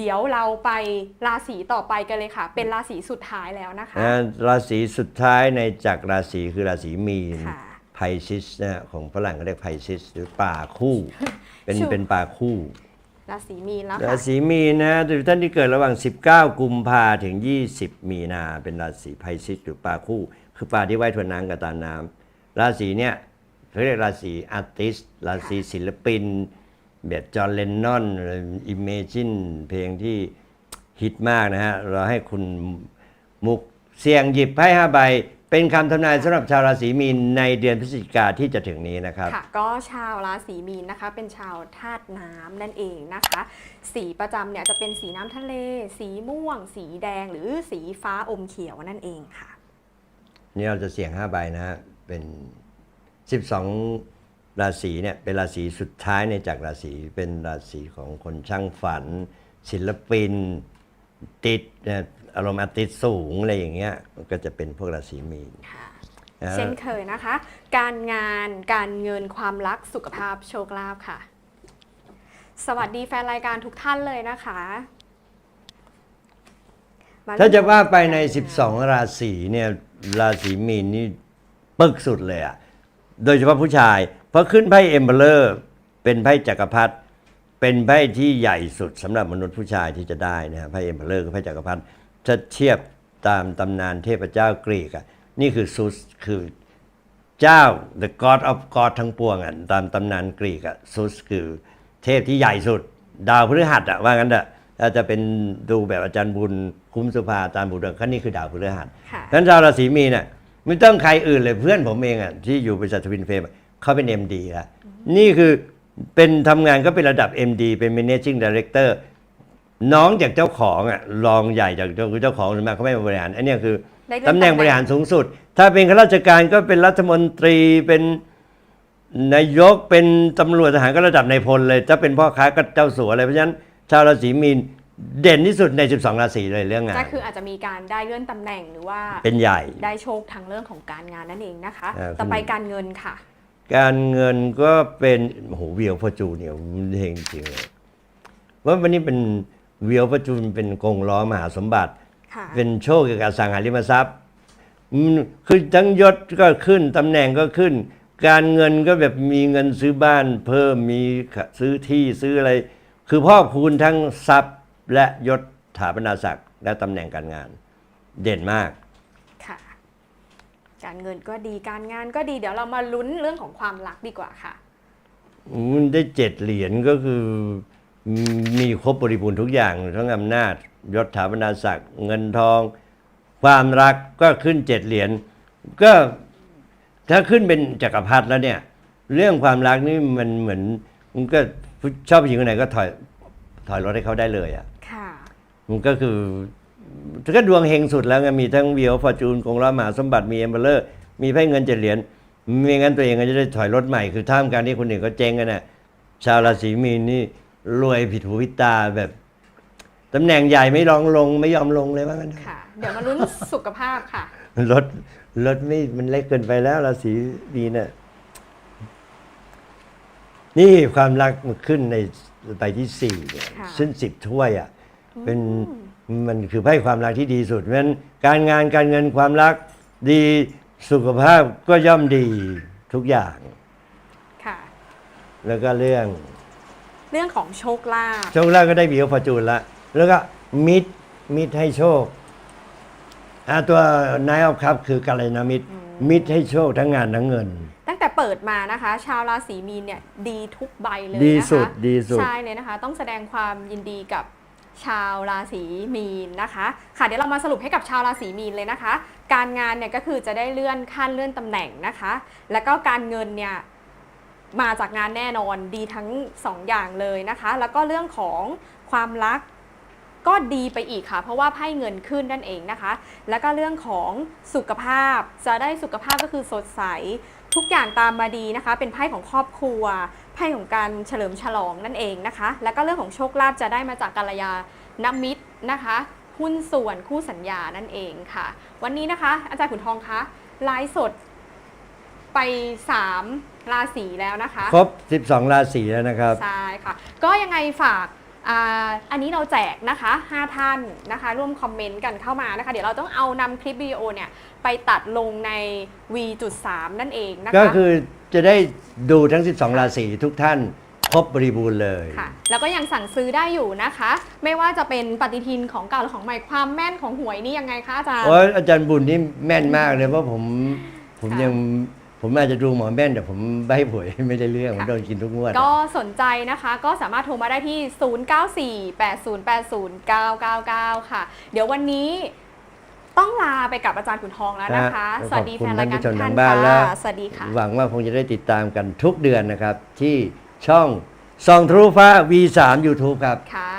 ดี๋ยวเราไปราศีต่อไปกันเลยค่ะ เป็นราศีสุดท้ายแล้วนะคะนะราศีสุดท้ายในจากราศีคือราศีมีนค่ะ ไพซิสนะของฝรั่งก็เรียกไพซิสหรือป่าคู่ เป็นชื่อ เป็นป่าคู่ ราศีมีนแล้วราค่ะศีมีนนะทุกท่านที่เกิดระหว่าง 19 กุมภาถึง 20 มีนาเป็นราศีไพซิสหรือปลาคู่ คือปลาที่ว่ายทวนน้ำกับตาน้ำราศีเนี่ยเขาเรียกราศีอาร์ติส ราศีศิลปิน แบบจอห์นเลนนอนอิมเมจินเพลงที่ฮิตมากนะฮะ เราให้คุณมุกเสียงหยิบไพ่ห้าใบ เป็นคำทำนายสำหรับชาวราศีมีนในเดือนพฤศจิกาที่จะถึงนี้นะครับ ค่ะ ก็ชาวราศีมีนนะคะ เป็นชาวธาตุน้ำนั่นเองนะคะ สีประจำเนี่ยจะเป็นสีน้ำทะเล สีม่วง สีแดงหรือสีฟ้าอมเขียวนั่นเองค่ะ นี่เราจะเสี่ยง5ใบนะฮะเป็น 12 ราศีเนี่ยเป็นราศีสุดท้ายในจากราศีเป็นราศีของคนช่างฝัน ศิลปิน ติดเนี่ยอารมณ์อาร์ติสต์สูงอะไรอย่างเงี้ยก็จะเป็นพวกราศีมีนค่ะนะเช่นเคยนะคะ การงานการเงินความรักสุขภาพโชคลาภค่ะ สวัสดีแฟนรายการทุกท่านเลยนะคะมถ้าจะว่าไปในการงาน12 ราศีเนี่ยราศีมีนนี่ปึกสุดเลยอะโดยเฉพาะผู้ชายเพ ราะขึ้นไพ่เอมเบลอร์เป็นไพ่จักรพรรดิเป็นไพ่ที่ใหญ่สุดสำหรับมนุษย์ผู้ชายที่จะได้นะฮะไพ่เอมเบลอร์คือไพ่จักรพรรดิถ้าเทียบตามตำนานเทพเจ้ากรีกอะนี่คือซูสคือเจ้า the god of god ทั้งปวงอะตามตำนานกรีกอะซูสคือเทพที่ใหญ่สุด ดาวพฤหัสอะว่างั้นเถอะถ้าจะเป็นดูแบบอาจารย์บุญคุ้มสุภาอาจารย์บุญเรืองก็นี่คือดาวพฤหัสค่ะนั้นชาวราศีมีนน่ะไม่ต้องใครอื่นเลยเพื่อนผมเองอะที่อยู่บริษัททวินเฟรมอะ เขาเป็น MD แล้วนี่คือเป็นทำงานก็เป็นระดับ MD เป็น Managing Director น้องจากเจ้าของอะรองใหญ่จากเจ้าคือเจ้าของส่วนมากเขาไม่มาบริหาร อันเนี้ยคือได้เลื่อนตำแหน่งตำแหน่งบริหารสูงสุด ถ้าเป็นข้าราชการก็เป็นรัฐมนตรีเป็นนายกเป็นตำรวจทหารก็ระดับนายพลเลย ถ้าเป็นพ่อค้าก็เจ้าสัวอะไรเพราะฉะนั้น ชาวราศีมีนเด่นที่สุดใน 12 ราศีเลยเรื่องงานก็คืออาจจะมีการได้เลื่อนตำแหน่งหรือว่าเป็นใหญ่ได้โชคทางเรื่องของการงานนั่นเองนะคะอ่าต่อไปคุณการเงินค่ะ การเงินก็เป็นโอ้โหเวียวฟอร์จูนเนี่ยเฮงจริงเลยว่าวันนี้เป็นเวียวฟอร์จูนเป็นกงล้อมหาสมบัติค่ะเป็นโชคเกี่ยวกับอสังหาริมทรัพย์อืมคือทั้งยศก็ขึ้นตำแหน่งก็ขึ้น การเงินก็แบบมีเงินซื้อบ้าน เพิ่มมีซื้อที่ซื้ออะไร คือพ่อคูณทั้งทรัพย์และยศถาบรรดาศักดิ์และตำแหน่งการงาน เด่นมากค่ะ การเงินก็ดีการงานก็ดีเดี๋ยวเรามาลุ้นเรื่องของความรักดีกว่าค่ะมันได้เจ็ดเหรียญก็คือ มีครบบริบูรณ์ทุกอย่างทั้งอำนาจยศถาบรรดาศักดิ์เงินทอง ความรักก็ขึ้นเจ็ดเหรียญก็ถ้าขึ้นเป็นจักรพรรดิแล้วเนี่ย เรื่องความรักนี่มันเหมือนมันก็ชอบผู้หญิงคนไหนก็ถอยถอยรถให้เขาได้เลยอะ ค่ะ มันก็คือ ก็ดวงเฮงสุดแล้วไงมีทั้งเวียวฟอร์จูนกงล้อมหาสมบัติมีเอมเบลเลอร์ มีไพ่เงินเจ็ดเหรียญไม่งั้นตัวเองก็จะได้ถอยรถใหม่คือท่ามกลางที่คนอื่นก็เจ๊งกันน่ะชาวราศีมีนนี่รวยผิดหูผิดตาแบบตำแหน่งใหญ่ไม่ลองลงไม่ยอมลงเลยว่างั้นค่ะ เดี๋ยวมาลุ้นสุขภาพค่ะรถรถไม่มันเล็กเกินไปแล้วราศีมีนน่ะนี่ความรักมันขึ้นในใบที่สี่เนี่ยค่ะซึ่งสิบถ้วยอะเป็น มันคือไพ่ความรักที่ดีสุดเพราะฉะนั้นการงานการเงินความรักดีสุขภาพก็ย่อมดีทุกอย่าง ค่ะ แล้วก็เรื่อง เรื่องของโชคลาภโชคลาภก็ได้บีโอฟอร์จูนละแล้วก็มิตรมิตรให้โชคอ่าตัวนายออฟครับคือกัลยาณมิตร มิตรให้โชคทั้งงานทั้งเงิน ตั้งแต่เปิดมานะคะ ชาวราศีมีนเนี่ยดีทุกใบเลยนะคะดีสุดดีสุดใช่เลยนะคะ ต้องแสดงความยินดีกับ ชาวราศีมีนนะคะ ค่ะเดี๋ยวเรามาสรุปให้กับชาวราศีมีนเลยนะคะ การงานเนี่ยก็คือจะได้เลื่อนขั้นเลื่อนตำแหน่งนะคะ แล้วก็การเงินเนี่ยมาจากงานแน่นอนดีทั้งสองอย่างเลยนะคะ แล้วก็เรื่องของความรักก็ดีไปอีกค่ะ เพราะว่าไพ่เงินขึ้นนั่นเองนะคะ แล้วก็เรื่องของสุขภาพจะได้สุขภาพก็คือสดใสทุกอย่างตามมาดีนะคะ เป็นไพ่ของครอบครัว ไพ่ของการเฉลิมฉลองนั่นเองนะคะ แล้วก็เรื่องของโชคลาภจะได้มาจากกัลยาณมิตรนะคะ หุ้นส่วนคู่สัญญานั่นเองค่ะ วันนี้นะคะ อาจารย์ขุนทองคะไลฟ์สดไป 3 ราศีแล้วนะคะ ครบ 12 ราศีแล้วนะครับ ใช่ค่ะ ก็ยังไงฝากอ่าอันนี้เราแจกนะคะ 5 ท่านนะคะ ร่วมคอมเมนต์กันเข้ามานะคะ เดี๋ยวเราต้องเอานำคลิปวิดีโอเนี่ย ไปตัดลงใน V.3 นั่นเองนะคะ ก็คือ จะได้ดูทั้ง 12 ราศีทุกท่านครบบริบูรณ์เลย ค่ะ แล้วก็ยังสั่งซื้อได้อยู่นะคะ ไม่ว่าจะเป็นปฏิทินของเก่าหรือของใหม่ความแม่นของหวยนี่ยังไงคะอาจารย์เพราะอาจารย์บุญนี่แม่นมากเลยเพราะผมผมค่ะยังผมอาจจะดูหมอแม่นแต่ผมใบหวยไม่ได้เรื่อง ผมค่ะโดนกินทุกงวด ก็สนใจนะคะก็สามารถโทรมาได้ที่ 0948080999 ค่ะ เดี๋ยววันนี้ ต้องลาไปกับอาจารย์ขุนทองแล้วนะคะฮะสวัสดีขอบคุแฟณนรายการท่านผู้ชทุมกท่านทางบ้านและค่ะสวัสดีค่ะ หวังว่าคงจะได้ติดตามกันทุกเดือนนะครับ ที่ช่องซองทรูฟ้า V3 YouTube ครับค่ะ